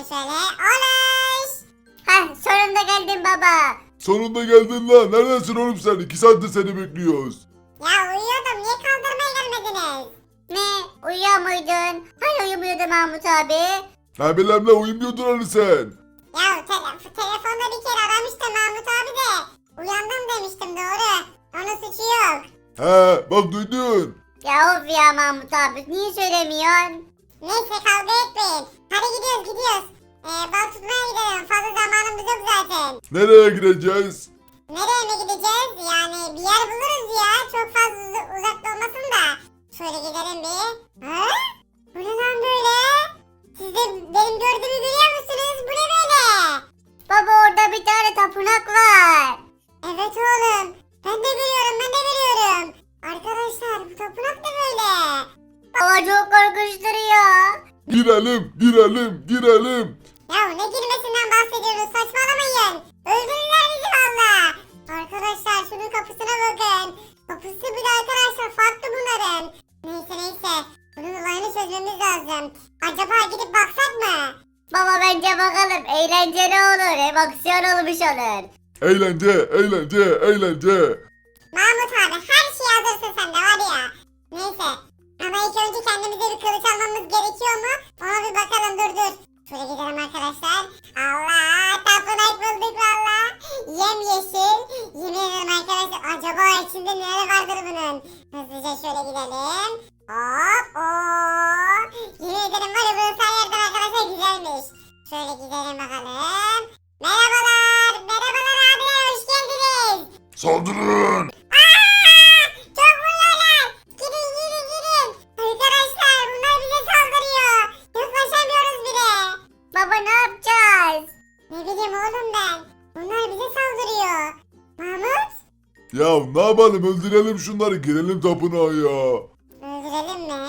Hemen şöyle. Oluş. Heh sonunda geldin baba. Sonunda geldin lan. Neredesin oğlum sen? İki saattir seni bekliyoruz. Ya uyuyordum. Niye kaldırmaya gelmediniz? Ne uyuyor muydun? Hani uyumuyordu Mahmut abi? Ne bileyim lan uyumuyordun hani sen. Ya tele- telefonda bir kere aramıştım Mahmut abi de. Uyandım demiştim doğru. Onun suçu yok. He bak duydun. Ya of ya Mahmut abi niye söylemiyorsun? Neyse kavga etmeyin. Hadi gidiyoruz gidiyoruz. Ee, balık tutmaya gidelim. Fazla zamanımız yok zaten. Nereye gireceğiz? Nereye mi gideceğiz? Yani bir yer buluruz ya. Çok fazla uz- uzakta olmasın da. Şöyle gidelim bir. Ha? Bu ne lan böyle? Siz de benim gördüğümü görüyor musunuz? Bu ne böyle? Baba orada bir tane tapınak var. Evet oğlum. Ben de görüyorum ben de görüyorum. Arkadaşlar bu tapınak da böyle. Baba çok korkunç duruyor. Girelim, girelim, girelim. Ya ne girmesinden bahsediyoruz saçmalamayın. Öldürürler bizi valla. Arkadaşlar şunun kapısına bakın. Kapısı bile arkadaşlar farklı bunların. Neyse neyse. Bunun olayını çözmemiz lazım. Acaba gidip baksak mı? Baba bence bakalım eğlenceli olur. Hem aksiyon olmuş olur. Eğlence, eğlence, eğlence. Mahmut gerekiyor mu? Ona bir bakalım dur dur. Şöyle gidelim arkadaşlar. Allah tapınak bulduk valla. Yem yeşil. Yemin ederim arkadaşlar acaba içinde neler vardır bunun. Hızlıca şöyle gidelim. Ne yapalım öldürelim şunları girelim tapınağa ya. Öldürelim mi?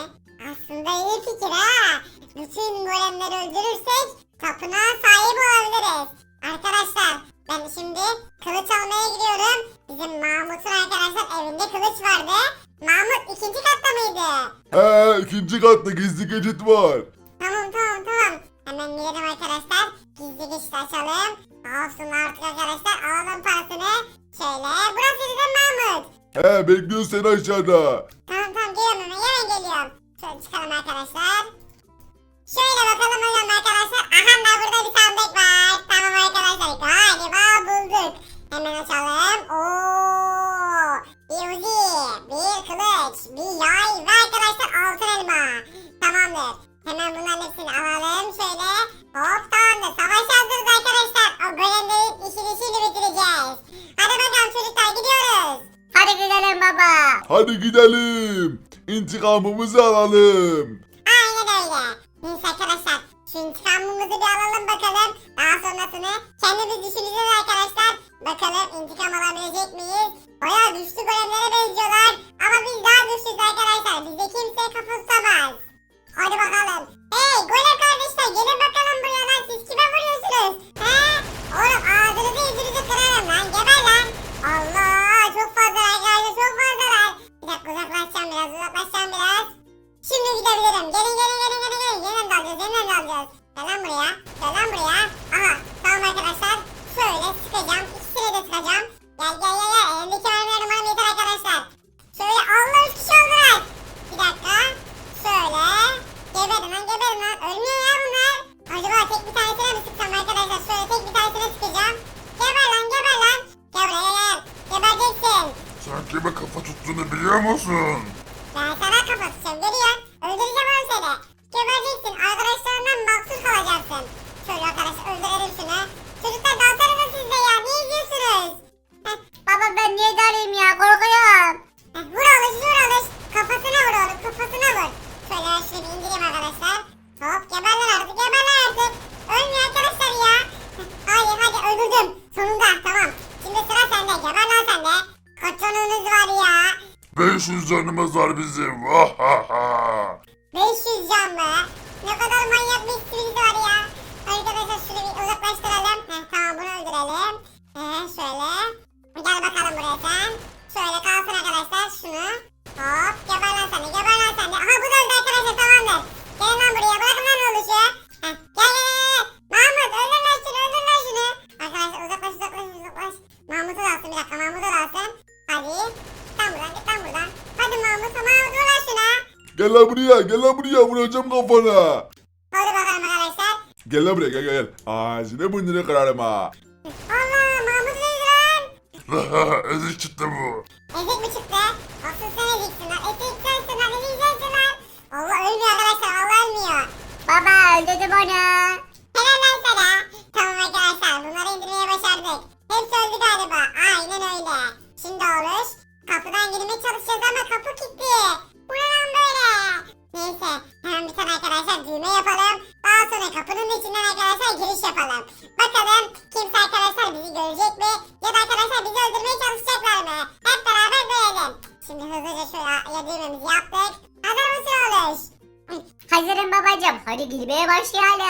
Aslında iyi fikir ha. Bütün golemleri öldürürsek tapınağa sahip olabiliriz. Arkadaşlar ben şimdi kılıç almaya gidiyorum. Bizim Mahmut'un arkadaşlar evinde kılıç vardı. Mahmut ikinci katta mıydı? He ikinci katta gizli geçit var. Tamam tamam tamam. Hemen gidelim arkadaşlar. Gizli geçit açalım. Olsun artık arkadaşlar alalım parasını. Şöyle burası bizim Mahmut. He bekliyor seni aşağıda. Tamam tamam geliyorum hemen hemen geliyorum. Şöyle çıkalım arkadaşlar. Şöyle bakalım hocam arkadaşlar. Aha da burada bir sandık var. Tamam arkadaşlar galiba bulduk. Hemen açalım. Oo, bir uzi, bir kılıç, bir yay ve arkadaşlar altın elma. Tamamdır. Hemen bunların hepsini alalım şöyle. Hop tamamdır. Savaş hazırız arkadaşlar. O golemlerin işini şimdi bitireceğiz. Hadi bakalım çocuklar gidiyoruz. Hadi gidelim baba. Hadi gidelim. İntikamımızı alalım. Aynen öyle. Neyse arkadaşlar şu intikamımızı bir alalım bakalım. Daha sonrasını kendimiz düşüneceğiz arkadaşlar. Bakalım intikam alabilecek miyiz? Bayağı güçlü golemlere benziyorlar. Ama biz daha güçlüyüz arkadaşlar. Bize kimse kafa tutamaz. Hadi bakalım. Hey golem kardeşler gelin bakalım buraya lan. Siz kime vuruyorsunuz? He? Oğlum ağzınızı yüzünüzü kırarım lan. Geber lan. Allah çok fazla arkadaşlar çok fazlalar. Bir dakika uzaklaşacağım biraz uzaklaşacağım biraz. Şimdi gidebilirim. Gelin gelin gelin gelin gelin. Yeniden dalacağız yeniden dalacağız. Gel lan buraya. Gel lan buraya. Aha tamam arkadaşlar. Şöyle sıkacağım. Sen kime kafa tuttuğunu biliyor musun? Ben buraya. Gel lan buraya vuracağım kafana. Hadi bakalım arkadaşlar. Gel lan buraya gel gel. Ağzını burnunu kırarım ha. Allah Mahmut öldü lan. Ezik çıktı bu. Ezik mi çıktı? Asıl sen eziksin lan. Ezik sensin lan. Ezik sensin lan. Allah ölmüyor arkadaşlar. Allah ölmüyor. Baba öldürdüm onu. Helal lan sana. Tamam arkadaşlar bunları indirmeye başardık. Hepsi öldü galiba. Aynen öyle. Şimdi olur. Kapıdan girmeye çalışacağız ama kapı kilitli. Bu ne lan böyle? Neyse hemen bir tane arkadaşlar düğme yapalım. Daha sonra kapının içinden arkadaşlar giriş yapalım. Bakalım kimse arkadaşlar bizi görecek mi? Ya da arkadaşlar bizi öldürmeye çalışacaklar mı? Hep beraber görelim. Şimdi hızlıca şöyle ya düğmemizi yaptık. Hazır mısın oğlum? Hazırım babacım. Hadi girmeye başlayalım.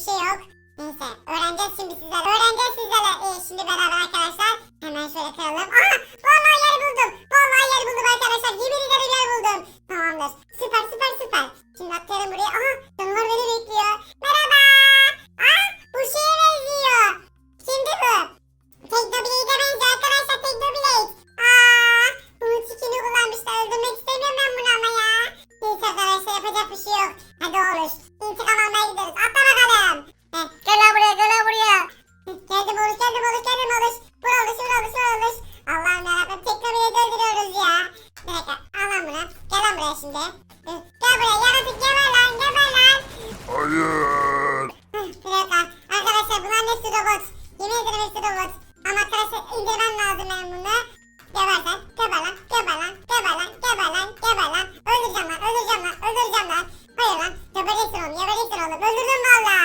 bir şey yok. Neyse öğreneceğiz şimdi sizler. Öğreneceğiz sizlerle ee, şimdi beraber arkadaşlar. Hemen şöyle kıralım. Aha vallahi yer buldum. Vallahi yer buldum arkadaşlar. Yemin ederim yer buldum. Tamamdır. Süper süper süper. Şimdi atlayalım buraya. Aha canavar beni bekliyor. Merhaba. Aa bu şeye benziyor. Şimdi bu. Teknobileğe benziyor arkadaşlar. Teknobileğ. Aa bunun tikini kullanmışlar. Öldürmek istemiyorum ben bunu ama ya. Neyse arkadaşlar yapacak bir şey yok. Hadi olur. İntikam almaya gidiyoruz. Atla olmuş ne olmuş. Allah'ım yarabbim tekrar bir öldürüyoruz ya. Bir dakika al lan bunu. Gel lan buraya şimdi. Gel buraya yaratık geber lan geber lan. Hayır. bir dakika arkadaşlar bunlar hepsi robot. Yemin ederim hepsi robot. Ama arkadaşlar indirmem lazım ben bunu. Geber lan geber lan geber lan geber lan geber lan geber lan. Öldüreceğim lan öldüreceğim lan öldüreceğim lan. Hayır lan gebereceksin oğlum gebereceksin oğlum öldürdüm valla.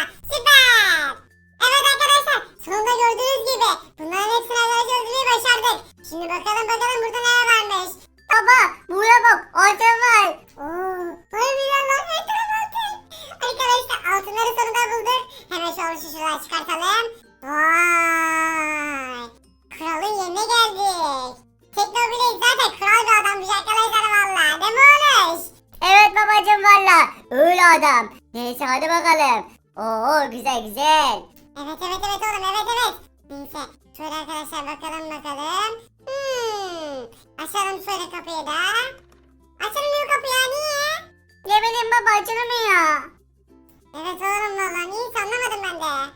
Oo güzel güzel. Evet evet evet oğlum evet evet. Neyse şöyle arkadaşlar bakalım bakalım. Hmm. Açalım şöyle kapıyı da. Açılmıyor kapı ya niye? Ne bileyim baba açılmıyor. Evet oğlum valla niye anlamadım ben de.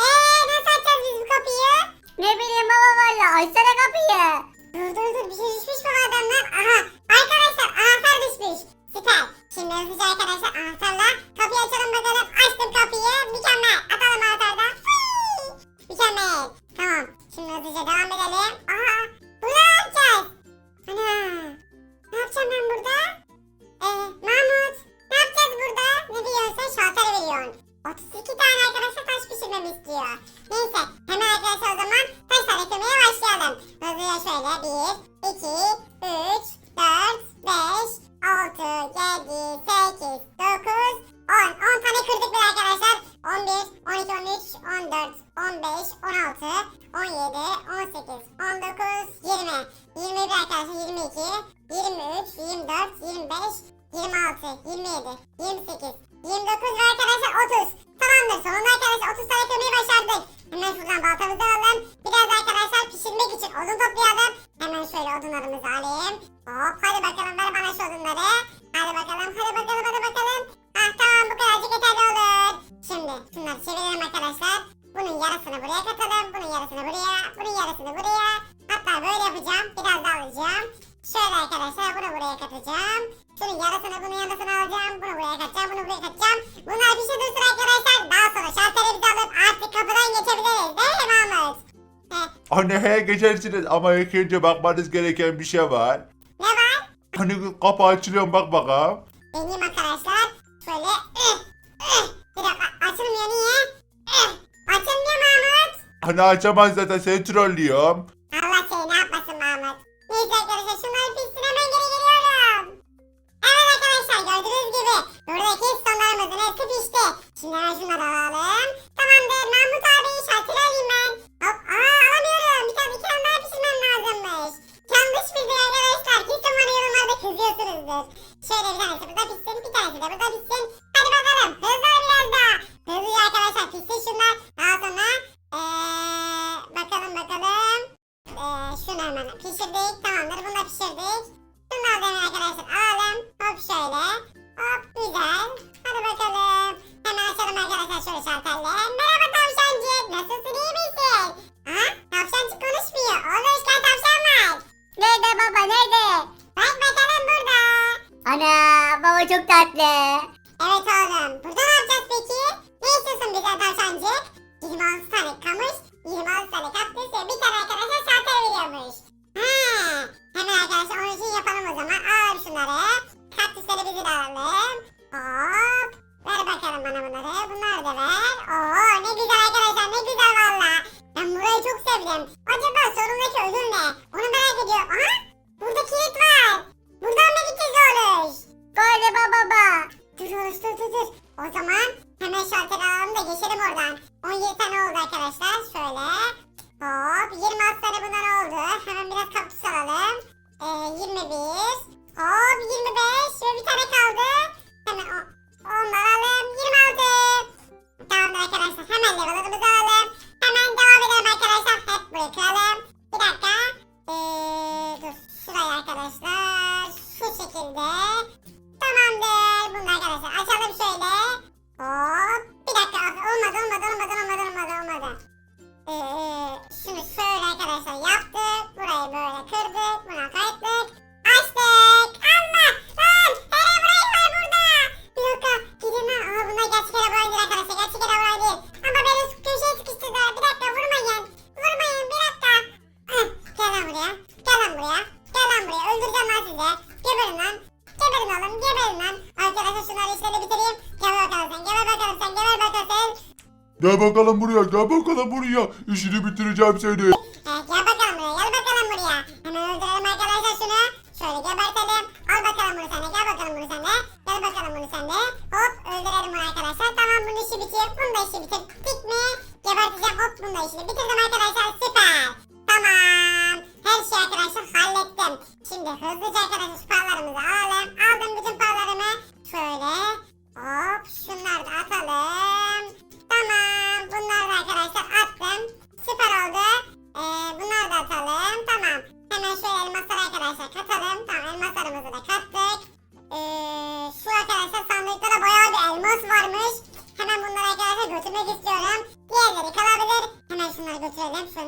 Eee nasıl açacağız biz bu kapıyı? Ne bileyim baba valla açsana kapıyı. Dur dur dur bir şey düşmüş bu adamdan. Aha arkadaşlar anahtar düşmüş. Süper. Şimdi hızlıca arkadaşlar anahtarla kapıyı açalım bakalım. Açtım kapıyı. Mükemmel. Atalım anahtardan. Mükemmel. Tamam. Şimdi hızlıca devam 17, 18, 19, 20. 21 arkadaşlar 22, 23, 24, 25, 26, 27, 28, 29 ve arkadaşlar 30. Tamamdır. Sonunda arkadaşlar 30 tane kömürü başardık. Hemen şuradan baltamızı alalım. Biraz da arkadaşlar pişirmek için odun toplayalım. Hemen şöyle odunlarımızı alayım. Hop hadi bakalım ver bana şu odunları. Hadi bakalım hadi bakalım hadi bakalım. Ah tamam bu kadarcık yeterli olur. Şimdi şunları çevirelim arkadaşlar. Bunun yarısını buraya katalım. Bunun yarısını buraya. Bunun yarısını buraya. Hatta böyle yapacağım. Biraz da alacağım. Şöyle arkadaşlar bunu buraya katacağım. Şunun yarısını bunun yarısını alacağım. Bunu buraya katacağım. Bunu buraya katacağım. Bunlar bir şey dursun arkadaşlar. Daha sonra şalterimizi alıp artık kapıdan geçebiliriz. Değil mi Mahmut? Heh, Anne he geçersiniz ama ilk önce bakmanız gereken bir şey var. ne var? Hani kapı açılıyor bak bakalım. Deneyim Hani açamaz zaten seni trollüyorum. Çok Gel bakalım buraya gel bakalım buraya. İşini bitireceğim seni. He, gel bakalım buraya gel bakalım buraya. Hemen öldürelim arkadaşlar şunu. Şöyle gebertelim. Al bakalım bunu sen de gel bakalım bunu sen de. Gel bakalım bunu sen de. Hop öldürelim bunu arkadaşlar. Tamam bunun işi bitiyor. Bunun da işi bitirdik mi? Geberteceğim hop bunun da işini bitirdim arkadaşlar. Süper. Tamam. Her şeyi arkadaşlar hallettim. Şimdi hızlıca arkadaşlar paralarımızı alalım. Aldım bütün paralarımı. Şöyle. Hop şunları da atalım. Arkadaşlar attım. Süper oldu. Ee, bunları da atalım. Tamam. Hemen şöyle elmasları arkadaşlar katalım. Tamam elmaslarımızı da kattık. Ee, şu arkadaşlar sandıkta da bayağı bir elmas varmış. Hemen bunları arkadaşlar götürmek istiyorum. Diğerleri kalabilir. Hemen şunları götürelim. Şöyle